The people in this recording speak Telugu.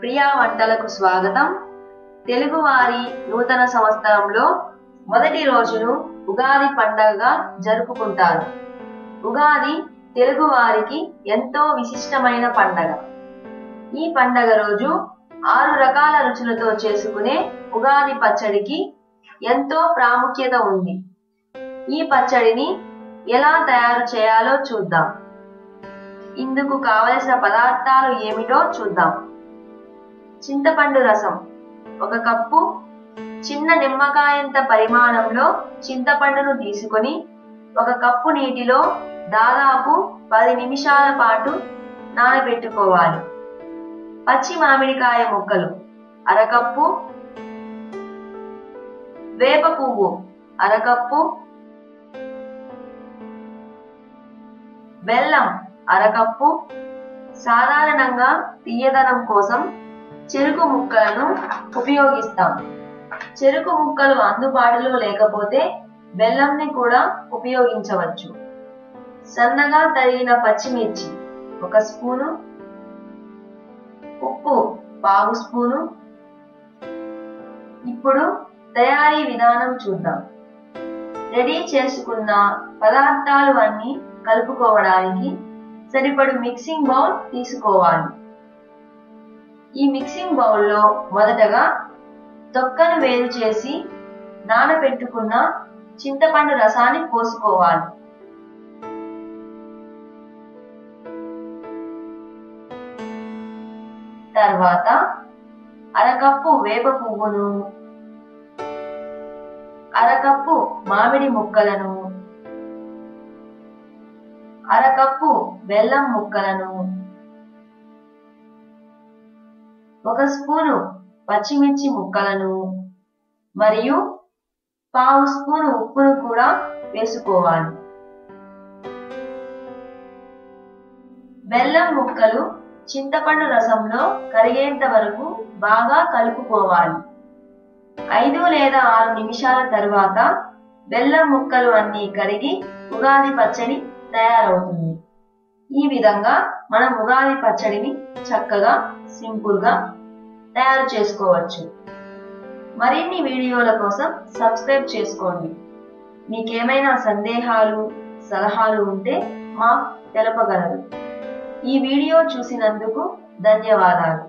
ప్రియా వంటలకు స్వాగతం. తెలుగువారి నూతన సంవత్సరంలో మొదటి రోజును ఉగాది పండగగా జరుపుకుంటారు. ఉగాది తెలుగువారికి ఎంతో విశిష్టమైన పండగ. ఈ పండగ రోజు ఆరు రకాల రుచులతో చేసుకునే ఉగాది పచ్చడికి ఎంతో ప్రాముఖ్యత ఉంది. ఈ పచ్చడిని ఎలా తయారు చేయాలో చూద్దాం. ఇందుకు కావలసిన పదార్థాలు ఏమిటో చూద్దాం. చింతపండు రసం. ఒక కప్పు చిన్న నిమ్మకాయంత పరిమాణంలో చింతపండును తీసుకొని ఒక కప్పు నీటిలో దాదాపు పది నిమిషాల పాటు నానబెట్టుకోవాలి. పచ్చి మామిడికాయ ముక్కలు అరకప్పు వేప పువ్వు అరకప్పు బెల్లం అరకప్పు సాధారణంగా తీయదనం కోసం చెరుకు ముక్కలను ఉపయోగిస్తాం. చెరుకు ముక్కలు అందుబాటులో లేకపోతే బెల్లంని కూడా ఉపయోగించవచ్చు. సన్నగా తరిగిన పచ్చిమిర్చి ఒక స్పూను ఉప్పు పావు స్పూను. ఇప్పుడు తయారీ విధానం చూద్దాం. రెడీ చేసుకున్న పదార్థాలు అన్ని కలుపుకోవడానికి సరిపడు మిక్సింగ్ బౌల్ తీసుకోవాలి. ఈ మిక్సింగ్ బౌల్లో మొదటగా తొక్కను వేరు చేసి నానబెట్టుకున్న చింతపండు రసాన్ని పోసుకోవాలి. తర్వాత అరకప్పు వేప పువ్వును అరకప్పు మామిడి ముక్కలను అరకప్పు బెల్లం ముక్కలను ఒక స్పూను పచ్చిమిర్చి ముక్కలను మరియు పావు స్పూను ఉప్పును కూడా వేసుకోవాలి. బెల్లం ముక్కలు చింతపండు రసంలో కరిగేంత వరకు బాగా కలుపుకోవాలి. ఐదు లేదా ఆరు నిమిషాల తరువాత బెల్లం ముక్కలు అన్నీ కరిగి ఉగాది పచ్చడి తయారవుతుంది. ఈ విధంగా మనం ఉగాది పచ్చడిని చక్కగా సింపుల్గా తయారు చేసుకోవచ్చు. మరిన్ని వీడియోల కోసం సబ్స్క్రైబ్ చేసుకోండి. మీకేమైనా సందేహాలు సలహాలు ఉంటే మాకు తెలపగలరు. ఈ వీడియో చూసినందుకు ధన్యవాదాలు.